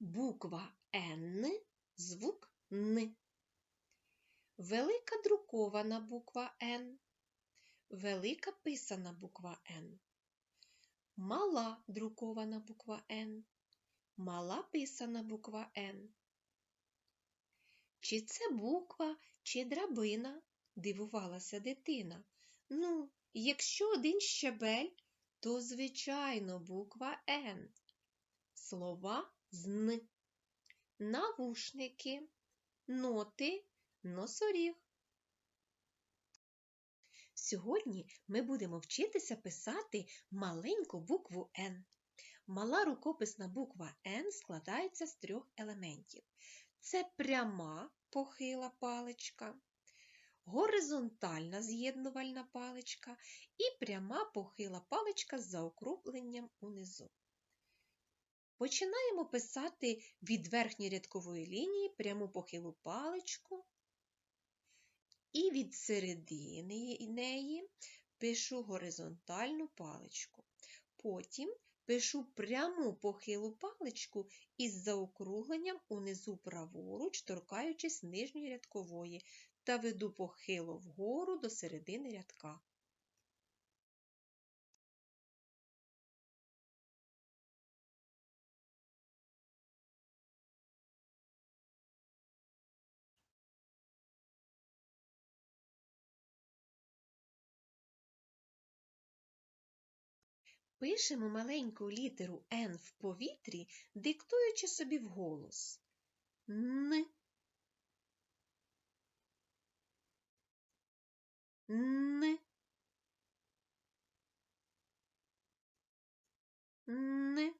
Буква Н, звук Н. Велика друкована буква Н. Велика писана буква Н. Мала друкована буква Н. Мала писана буква Н. Чи це буква, чи драбина? дивувалася дитина. Ну, якщо один щабель, то, звичайно, буква Н. Слова з Навушники, ноти, носоріг. Сьогодні ми будемо вчитися писати маленьку букву Н. Мала рукописна буква Н складається з трьох елементів. Це пряма похила паличка, горизонтальна з'єднувальна паличка і пряма похила паличка з заокругленням унизу. Починаємо писати від верхньої рядкової лінії пряму похилу паличку і від середини неї пишу горизонтальну паличку. Потім пишу пряму похилу паличку із заокругленням унизу праворуч, торкаючись нижньої рядкової, та веду похило вгору до середини рядка. Пишемо маленьку літеру Н в повітрі, диктуючи собі вголос. Н. Н. Н.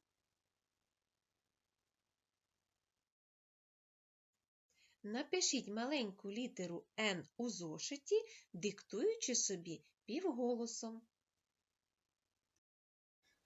Напишіть маленьку літеру Н у зошиті, диктуючи собі півголосом.